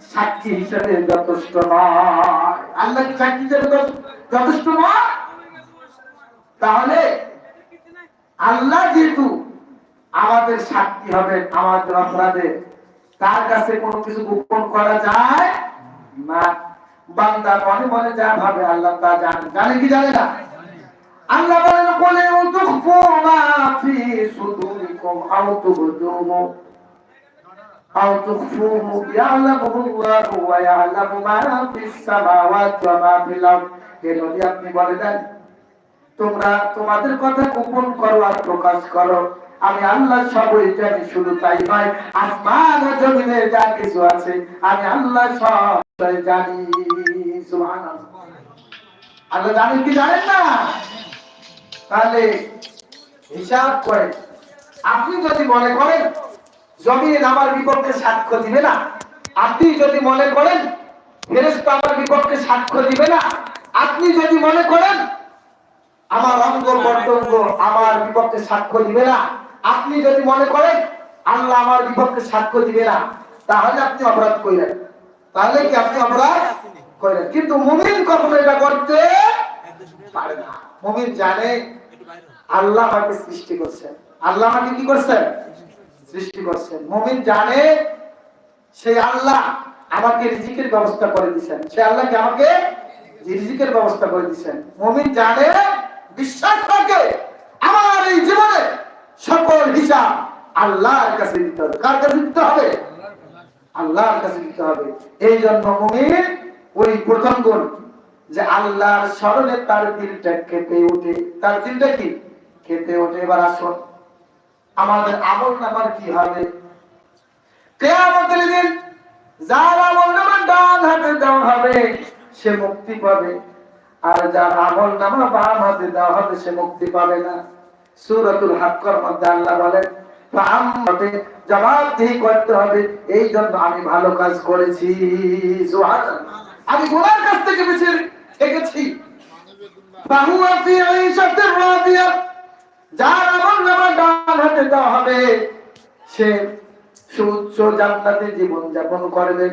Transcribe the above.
সাক্ষী হিসেবে যথেষ্ট নয়। আল্লাহ সাক্ষী হিসেবে যথেষ্ট- নয়? তাহলে আল্লাহ যেহেতু আমাদের সাক্ষী হবেন, আমাদের অপরাধে, তার কাছে কোনো কিছু গোপন করা যায় না। বান্দা মনে মনে যা ভাবে, আল্লাহ তা জানে। জানে কি জানে না? আল্লাহ বলেন, বলে তুখফু মা ফি সুদুরিকুম আও তুবদুহু আল্লাহু ওয়া ইয়ালামু মা ফিস সামাওয়াতি ওয়া মা ফিল আরদ হে নবী, আপনি বলে দেন, তোমরা তোমাদের কথা গোপন করো আর প্রকাশ করো। আমি আল্লাহ সবই জানি শুধু তাই নয়, আসমান ও জমিনে যা কিছু আছে, আমি আল্লাহ সব জানি। আল্লাহ জানেন কি জানেন না? তাহলে হিসাব করে আপনি যদি মনে করেন জমিন আমার বিপক্ষে সাক্ষ্য দিবে না। আপনি যদি মনে করেন, ফেরেশতা আমার বিপক্ষে সাক্ষ্য দিবে না, আপনি যদি মনে করেন, আমার অঙ্গ কর্তব্য আমার বিপক্ষে সাক্ষ্য দিবে না, আপনি যদি মনে করেন, আল্লাহ আমার বিপক্ষে সাক্ষ্য দিবে না, তাহলে আপনি অপরাধ করেন তাহলে কি আপনি অপরাধ করেন কিন্তু মুমিন কখনো এটা করতে পারে না। মুমিন জানে, আল্লাহ আমাকে সৃষ্টি করছেন। আল্লাহ আমাকে কি করছেন? সৃষ্টি করছেন। মুমিন জানে সেই আল্লাহ আমাকে রিজিকের ব্যবস্থা করে দিচ্ছেন সে আল্লাহ কি আমাকে রিজিকের ব্যবস্থা করে দিচ্ছেন মুমিন জানে, বিশ্বাস রাখে, আমার এই জীবনে সকল হিসাব আল্লাহর কাছে দিতে হবে। কার কাছে দিতে হবে? আল্লাহর কাছে দিতে হবে। এই জন্য মমিন ওই প্রথম গুণ, যে আল্লাহর স্মরণে তার দিলটা কেঁপে ওঠে। তার দিলটা কি? কেঁপে ওঠে। এবার আসুন। আমাদের আমল নামার কি হবে? কেয়ামতের দিন যার আমল নামা ডান হাতে দেওয়া হবে, সে মুক্তি পাবে। আর যার আমল নামা বাম হাতে দেওয়া হবে, সে মুক্তি পাবে না। সুরাতুল হাক্কর মধ্যে আল্লাহ বলেন জবাবদিহি করতে হবে? এই জন্য আমি ভালো কাজ করেছি। আমি গুনার কাছ থেকে বেঁচে রাদিয়া, যার দেওয়া হবে। সে সুউচ্চ জান্নাতে জীবন যাপন করবে।